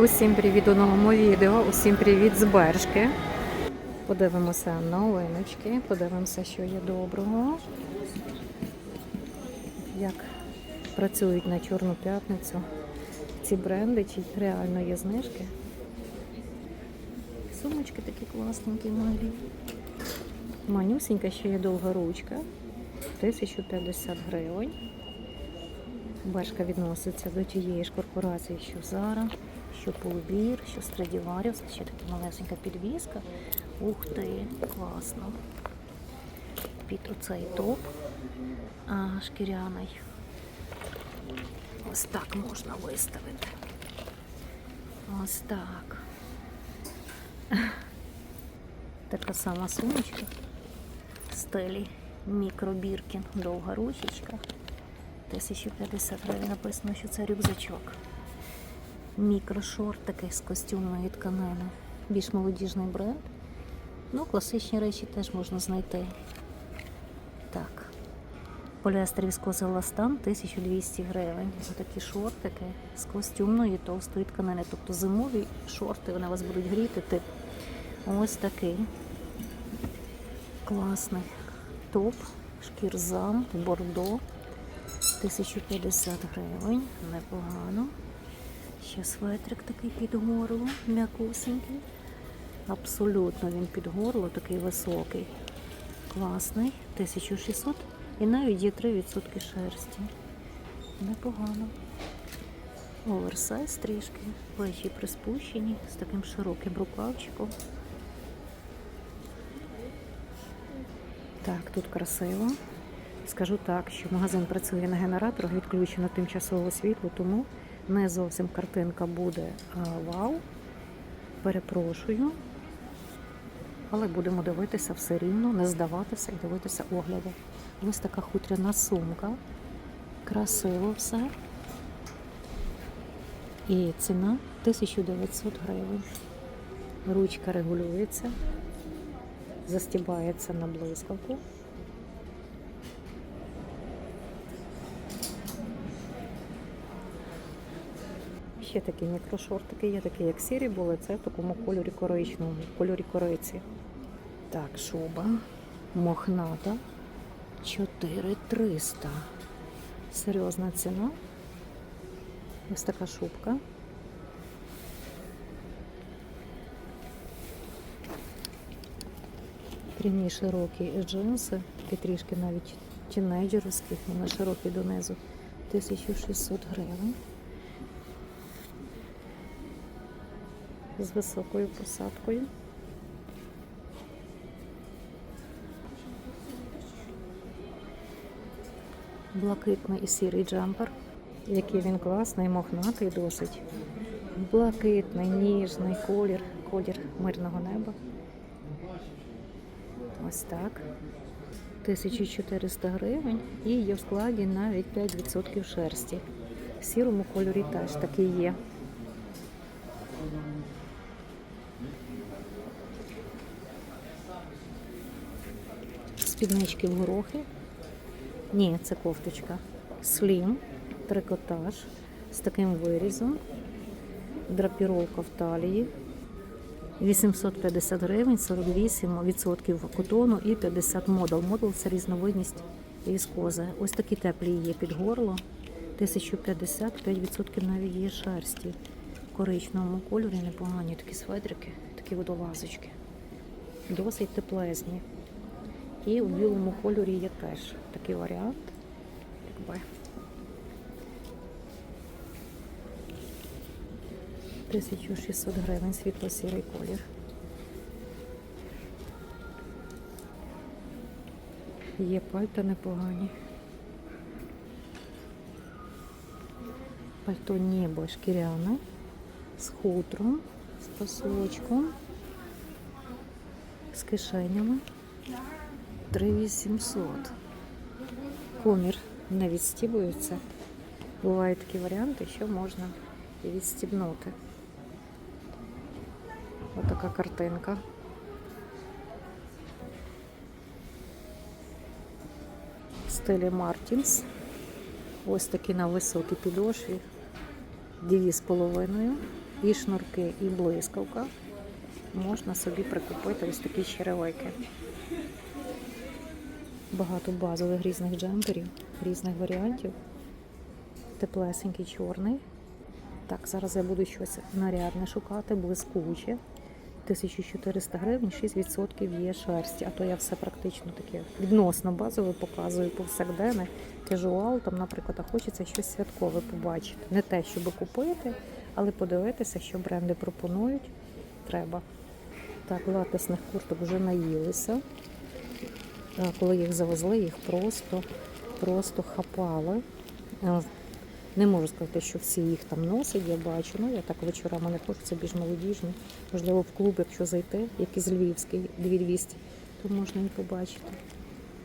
Усім привіт у новому відео, усім привіт з Бершки. Подивимося новиночки, подивимося, що є доброго. Як працюють на Чорну п'ятницю ці бренди, чи реально є знижки. Сумочки такі класненькі малі. Манюсенька ще є довга ручка. 1050 гривень. Бершка відноситься до тієї ж корпорації, що Зара, що Полубір, що Страдіваріус, ще така малесенька підвіска. Ух ти, класно. Під оцей топ а, шкіряний. Ось так можна виставити. Ось так. Така сама сумочка в стилі мікробіркін, довга ручечка. 1050 гривень написано, що це рюкзачок. Мікрошорт такий з костюмної тканини. Більш молодіжний бренд. Ну, класичні речі теж можна знайти. Так. Поліестер віскоза ластан 1200 гривень. Ось такі шортики з костюмної товстої тканини. Тобто зимові шорти, вони вас будуть гріти. Тип. Ось такий класний топ, шкірзам, бордо. 1050 гривень, непогано. Ще светрик такий під горло, м'якусенький. Абсолютно він під горло, такий високий. Класний, 1600 і навіть є 3% шерсті. Непогано. Оверсайз трішки, плечі приспущені з таким широким рукавчиком. Так, тут красиво. Скажу так, що магазин працює на генераторах, відключено тимчасово світло, тому не зовсім картинка буде а, вау. Перепрошую. Але будемо дивитися все рівно, не здаватися і дивитися огляди. Ось така хутряна сумка. Красиво все. І ціна 1900 гривень. Ручка регулюється, застібається на блискавку. Ще такі мікрошортики є, такі як сірі були, це в такому кольорі коричневому, кольорі кориці. Так, шуба мохната 4300. Серйозна ціна. Ось така шубка. Прямі широкі джинси, такі трішки навіть тінейджерські, вони широкі донизу. 1600 гривень. З високою посадкою. Блакитний і сірий джемпер, який він класний, мохнатий досить. Блакитний, ніжний колір, колір мирного неба. Ось так. 1400 гривень і є в складі навіть 5% шерсті. В сірому кольорі теж такий є. Спіднички в горохи. Ні, це кофточка. Слім, трикотаж з таким вирізом. Драпіровка в талії. 850 гривень, 48% котону і 50 модул. Модул це різновидність віскози. Ось такі теплі є під горло. 1050, 5% навіть є шерсті. В коричневому кольорі непогані такі сведрики, такі водолазочки. Досить теплезні. І у білому кольорі є теж такий варіант. Якби. Тисячу 600 гривень світло-сірий колір. Є пальта непогані. Пальто небо шкіряне з хутром, з пасочком, з кишенями. 3800. Комір не відстібується. Бувають такі варіанти, що можна і відстібнути. Отака картинка. В стилі Мартінс. Ось такі на високій підошві. Дві з половиною. і шнурки, і блискавка, можна собі прикупити ось такі черевики. Багато базових різних джемперів, різних варіантів. Теплесенький чорний. Так, зараз я буду щось нарядне шукати, блискуче. 1400 гривень, 6% є шерсті. А то я все практично таке відносно базове показую повсякденне. Кежуал, там, наприклад, а хочеться щось святкове побачити. Не те, щоб купити, але подивитися, що бренди пропонують, треба. Так, латисних курток вже наїлися. А Коли їх завезли, їх просто, просто хапали. Е, Не можу сказати, що всі їх там носять, я бачу. Ну, я так вечорами не хочу, це більш молодіжні. Можливо, в клуб, якщо зайти, якийсь львівський 2200, то можна і побачити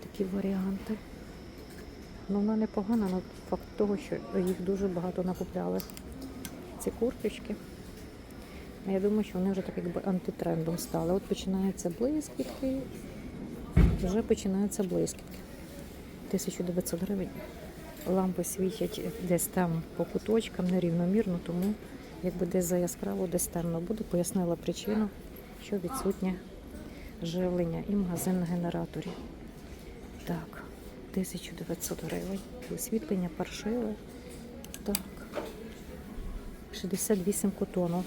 такі варіанти. Ну, вона непогана, але факт того, що їх дуже багато накупляли. Ці курточки. Я думаю, що вони вже так якби антитрендом стали. От починаються блискітки, вже починаються блискітки. 1900 гривень. Лампи світять десь там по куточкам нерівномірно, тому якби десь за яскраво, десь темно буде. Пояснила причину, що відсутнє живлення і магазин на генераторі. Так, 1900 гривень. Освітлення паршиве. Так. 68 котонів.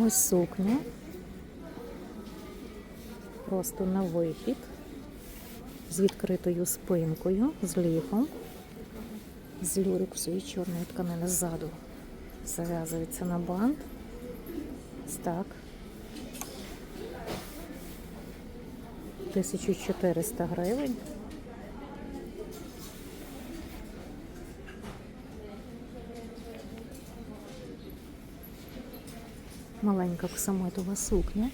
Ось сукня. Просто на вихід. З відкритою спинкою, з ліфом. З люрексою чорної тканини ззаду. Зав'язується на бант. Ось так. 1400 гривень. Маленька самотова сукня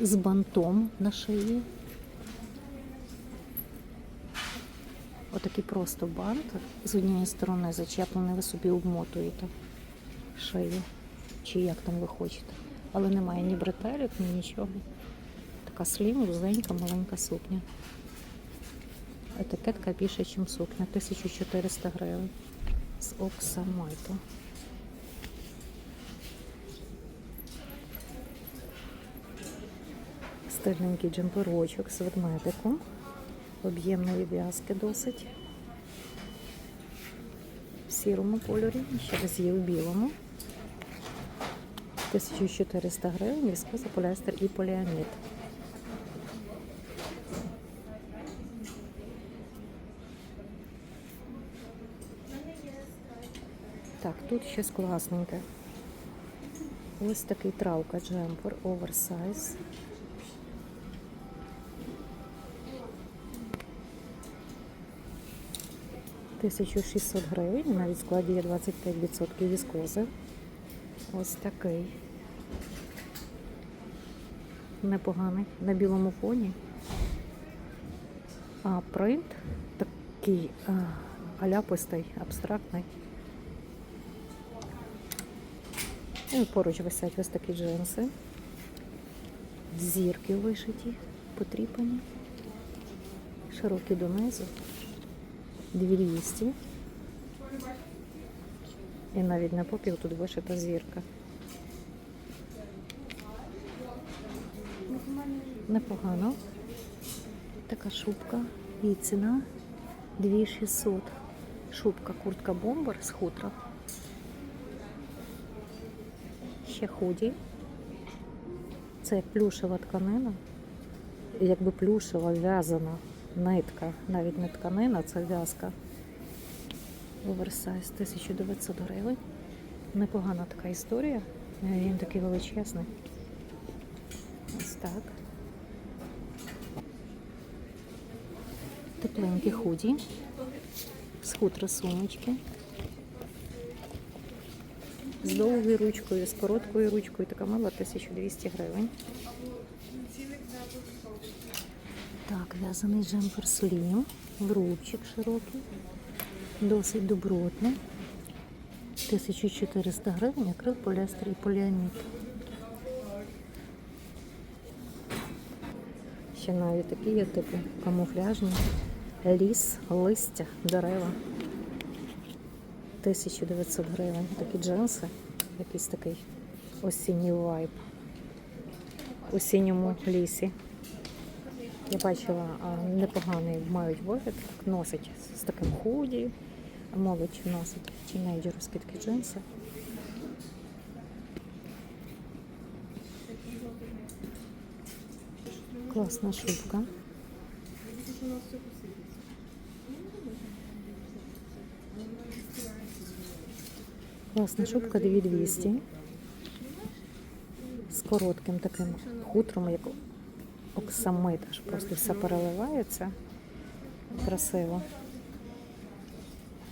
з бантом на шиї. Отакий просто бант. З однієї сторони зачеплений, ви собі обмотуєте шию, чи як там ви хочете. Але немає ні бретелек, ні нічого. Така слім, вузенька, маленька сукня. Етикетка більше, ніж сукня. 1400 гривень. З оксамайту. Стильненький джемперочок з ведмедиком. Об'ємної в'язки досить. В сірому кольорі, ще раз є в білому. 1400 гривень, віскоза, поліестер і поліамід. Так, тут щось класненьке. Ось такий травка джемпер, оверсайз. 1600 гривень, навіть в складі є 25% віскози. Ось такий. Непоганий на білому фоні. А принт такий а, аляпистий, абстрактний. І поруч висять ось такі джинси. Зірки вишиті, потріпані. Широкі донизу. 200. І навіть на попіл тут вишита зірка. Непогано. Така шубка. Її ціна 2600. Шубка, куртка бомбер з хутра. Ще худі. Це плюшева тканина. Якби плюшева в'язана нитка, навіть не тканина, це в'язка. Оверсайз 1900 гривень. Непогана така історія. Він такий величезний. Ось так. Тепленькі худі. З хутра сумочки. З довгою ручкою, з короткою ручкою. Така мала 1200 гривень. Так, в'язаний джемпер слім, врубчик широкий, досить добротний. 1400 гривень, акрил, поліестер і поліамід. Ще навіть такі є типу камуфляжні, ліс, листя, дерева. 1900 гривень. Такі джинси, якийсь такий осінній вайб. У синьому лісі. Я бачила, непоганий мають вигляд, так носять з таким худі. Молодь носить тінейджерські такі джинси. Класна шубка. Класна шубка 2200. З коротким таким хутром, як оксамит, аж просто все переливається. Красиво.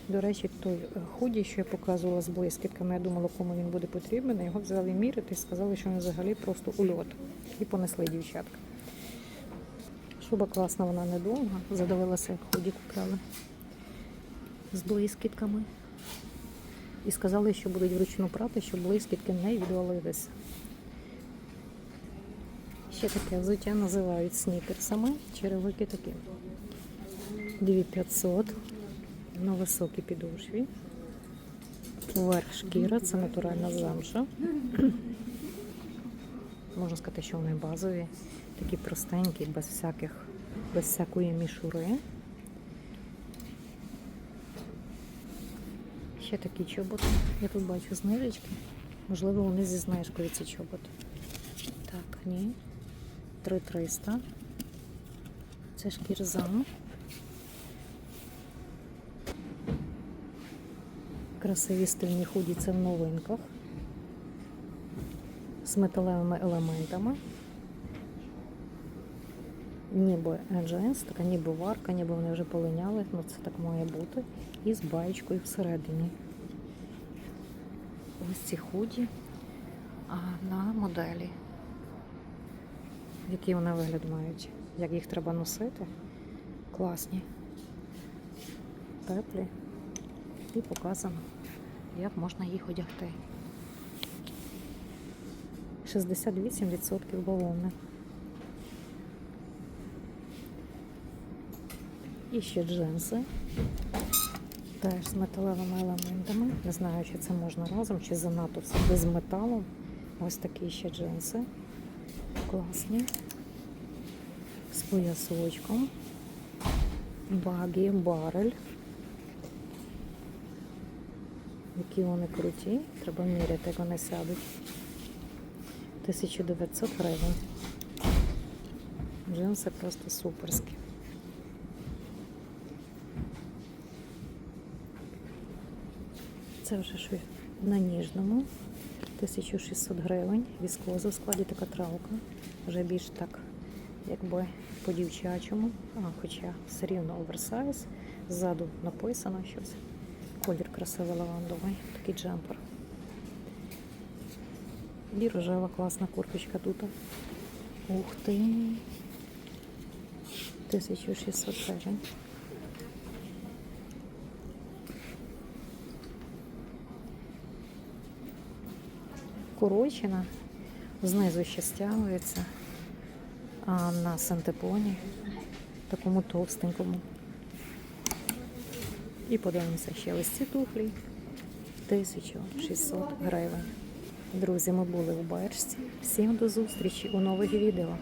До речі, той худі, що я показувала з блискітками, я думала, кому він буде потрібен. Його взяли міряти і сказали, що він взагалі просто ульот. І понесли дівчатка. Шуба класна, вона недовга. Задивилася, як худі купляли з блискітками. І сказали, що будуть вручну прати, щоб блискітки не відвалилися. Ще таке взуття називають снікерсами. Черевики такі. 2500 на високій підошві. Верх шкіра, це натуральна замша. Можна сказати, що вони базові, такі простенькі, без всяких, без всякої мішури. Ще такі чоботи. Я тут бачу знижечки. Можливо, вони зі знижкою ці чоботи. Так, ні. 3300. Це шкірзам. Красиві стильні худі це в новинках. З металевими елементами. Ніби джинс, така ніби варка, ніби вони вже полиняли, ну це так має бути. І з баєчкою всередині. Ось ці худі а на моделі. Які вони вигляд мають, як їх треба носити. Класні. Теплі. І показано, як можна їх одягти. 68% бавовни. І ще джинси. Теж з металевими елементами. Не знаю, чи це можна разом, чи занадто все без металу. Ось такі ще джинси. Класні. З поясочком. Багі, барель. Які вони круті. Треба міряти, як вони сядуть. 1900 гривень. Джинси просто суперські. Це вже щось на ніжному. 1600 гривень. Віскоза в складі така травка. Вже більш так, якби по-дівчачому. А, хоча все рівно оверсайз. Ззаду написано щось. Колір красивий лавандовий. Такий джемпер. І рожева класна курточка тут. Ух ти. 1600 гривень. Корочена, знизу ще стягується а на сантепоні, такому товстенькому. І подивимося ще ось ці туфлі. 1600 гривень. Друзі, ми були у Бершці. Всім до зустрічі у нових відео.